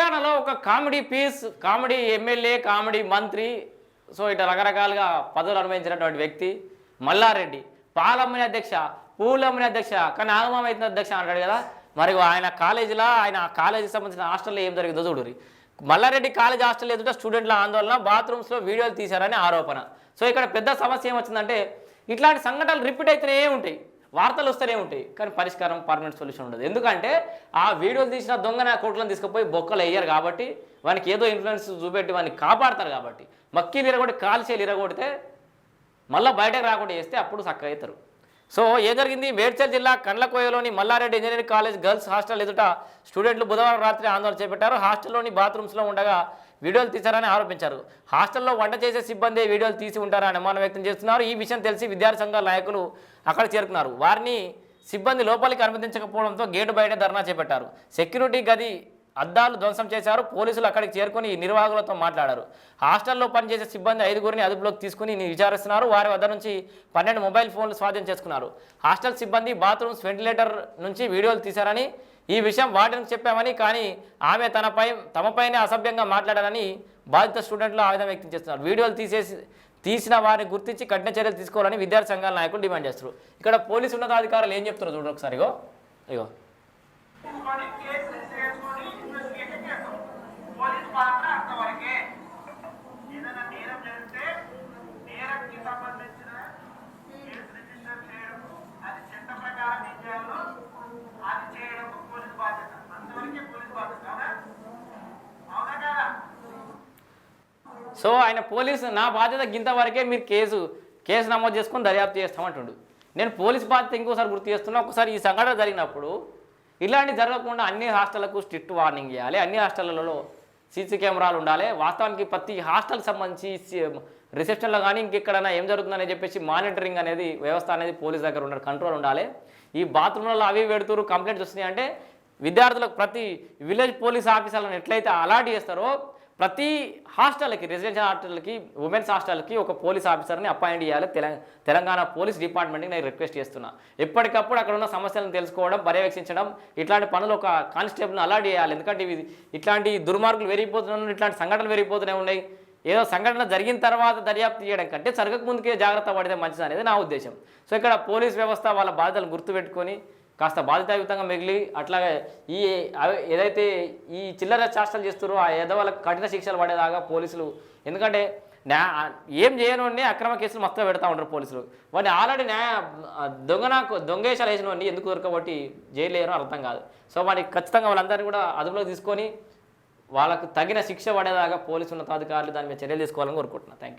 తెలంగాణలో ఒక comedy piece comedy MLA comedy మంత్రి సో ఇట్లా రకరకాలుగా పదవులు అనుభవించినటువంటి వ్యక్తి మల్లారెడ్డి. పాలమ్మని అధ్యక్ష పూలమ్మని అధ్యక్ష కానీ ఆగమం అయితే అధ్యక్ష అంటాడు కదా. మరి ఆయన కాలేజీలో ఆయన కాలేజీకి సంబంధించిన హాస్టల్లో ఏం జరిగిందో చూడురి మల్లారెడ్డి కాలేజ్ హాస్టల్ ఎదుట స్టూడెంట్ల ఆందోళన బాత్రూమ్స్లో వీడియోలు తీశారని ఆరోపణ. సో ఇక్కడ పెద్ద సమస్య ఏమొచ్చిందంటే ఇట్లాంటి సంఘటనలు రిపీట్ అయితేనే ఉంటాయి. వార్తలు వస్తూనే ఉంటాయి కానీ పరిష్కారం పర్మనెంట్ సొల్యూషన్ ఉండదు. ఎందుకంటే ఆ వీడియోలు తీసిన దొంగ నా కోట్లను తీసుకుపోయి బొక్కలు వేయరు కాబట్టి వానికి ఏదో ఇన్ఫ్లుయెన్స్ చూపెట్టి వాడిని కాపాడతారు కాబట్టి. మక్కీలు ఇరగొట్టి కాల్చేలు ఇరగొడితే మళ్ళీ బయటకు రాకుండా చేస్తే అప్పుడు చక్కగా అవుతారు. సో ఏం జరిగింది? మేడ్చల్ జిల్లా కండ్లకోయలోని Mallareddy engineering college girls hostel ఎదుట స్టూడెంట్లు బుధవారం రాత్రి ఆందోళన చేపట్టారు. హాస్టల్లోని బాత్రూమ్స్లో ఉండగా వీడియోలు తీశారని ఆరోపించారు. హాస్టల్లో వంట చేసే సిబ్బంది వీడియోలు తీసి ఉంటారని అనుమానం వ్యక్తం చేస్తున్నారు. ఈ విషయం తెలిసి విద్యార్థి సంఘాల నాయకులు అక్కడ చేరుకున్నారు. వారిని సిబ్బంది లోపలికి అనుమతించకపోవడంతో గేటు బయట ధర్నా చేపట్టారు. సెక్యూరిటీ గది అద్దాలు ధ్వంసం చేశారు పోలీసులు అక్కడికి చేరుకొని నిర్వాహకులతో మాట్లాడారు. హాస్టల్లో పనిచేసే సిబ్బంది ఐదుగురిని అదుపులోకి తీసుకుని విచారిస్తున్నారు. వారి వద్ద నుంచి పన్నెండు మొబైల్ ఫోన్లు స్వాధీనం చేసుకున్నారు. హాస్టల్ సిబ్బంది బాత్రూమ్స్ వెంటిలేటర్ నుంచి వీడియోలు తీశారని ఈ విషయం వార్డెన్కి చెప్పామని కానీ ఆమె తనపై తమపైనే అసభ్యంగా మాట్లాడారని బాధిత స్టూడెంట్లు ఆవేదన వ్యక్తం చేస్తున్నారు. వీడియోలు తీసేసి తీసిన వారిని గుర్తించి కఠిన చర్యలు తీసుకోవాలని విద్యార్థి సంఘాల నాయకులు డిమాండ్ చేస్తారు ఇక్కడ పోలీసు ఉన్నతాధికారులు ఏం చెప్తున్నారు? చూడండి ఒకసారి ఇగో ఇగో తీసుకొని కేసు రిజిస్టర్ చేసుకొని ఇన్వెస్టిగేషన్ చేస్తాం పోలీస్ పాత్ర అంతవరకే ఏదైనా నేరం జరిగితే నేరంకి సంబంధించిన కేసు రిజిస్టర్ చేయడం అది చట్ట ప్రకారం ఏం చేయాలో అది చేయడం పోలీస్ బాధ్యత అంతవరకే పోలీస్ బాధ్యత అవునా అవునా కదా సో ఆయన పోలీసు నా బాధ్యత గింత వరకే మీరు కేసు కేసు నమోదు చేసుకొని దర్యాప్తు చేస్తామంటుండు. నేను పోలీస్ బాధ్యత ఇంకోసారి గుర్తు చేస్తున్నా ఒకసారి ఈ సంఘటన జరిగినప్పుడు ఇలాంటి జరగకుండా అన్ని హాస్టళ్ళకు స్ట్రిక్ట్ వార్నింగ్ చేయాలి అన్ని హాస్టళ్ళలో సీసీ కెమెరాలు ఉండాలి. వాస్తవానికి ప్రతి హాస్టల్కి సంబంధించి రిసెప్షన్లో కానీ ఇంకెక్కడైనా ఏం జరుగుతుందని చెప్పేసి మానిటరింగ్ అనేది వ్యవస్థ అనేది పోలీస్ దగ్గర ఉండాలి కంట్రోల్ ఉండాలి. ఈ బాత్రూంలలో అవి పెడుతురు కంప్లైంట్స్ వస్తున్నాయి అంటే విద్యార్థులకు ప్రతి విలేజ్ పోలీస్ ఆఫీసర్లను ఎట్లయితే అలాట్ చేస్తారో ప్రతి హాస్టల్కి రెసిడెన్షియల్ హాస్టల్కి ఉమెన్స్ హాస్టల్కి ఒక పోలీస్ ఆఫీసర్ని అపాయింట్ చేయాలి. తెలంగాణ తెలంగాణ పోలీస్ డిపార్ట్మెంట్కి నేను రిక్వెస్ట్ చేస్తున్నా. ఎప్పటికప్పుడు అక్కడ ఉన్న సమస్యలను తెలుసుకోవడం పర్యవేక్షించడం ఇట్లాంటి పనులు ఒక కానిస్టేబుల్ని అలర్ట్ చేయాలి. ఎందుకంటే ఇవి ఇట్లాంటి దుర్మార్గులు పెరిగిపోతున్నాయి ఇట్లాంటి సంఘటనలు పెరిగిపోతూనే ఉన్నాయి. ఏదో సంఘటన జరిగిన తర్వాత దర్యాప్తు చేయడం కంటే జరగక ముందుకే జాగ్రత్త పడితే మంచిది అనేది నా ఉద్దేశం. సో ఇక్కడ పోలీస్ వ్యవస్థ వాళ్ళ బాధ్యతలు గుర్తుపెట్టుకొని కాస్త బాధ్యతాయుతంగా మిగిలి అట్లాగే ఈ ఏదైతే ఈ చిల్లర చేష్టలు చేస్తారో ఆ ఎదవాళ్ళకి కఠిన శిక్షలు పడేదాకా పోలీసులు ఎందుకంటే న్యా ఏం చేయను అక్రమ కేసులు మొత్తం పెడతా ఉంటారు పోలీసులు. వాడిని ఆల్రెడీ న్యాయ దొంగన దొంగేశాలు వేసిన వాడిని ఎందుకు దొరకబట్టి జైలు వేయరో అర్థం కాదు. సో వాడికి ఖచ్చితంగా వాళ్ళందరినీ కూడా అదుపులో తీసుకొని వాళ్ళకు తగిన శిక్ష పడేదాకా పోలీసు ఉన్నతాధికారులు దాని మీద చర్యలు తీసుకోవాలని కోరుకుంటున్నాను థ్యాంక్ యూ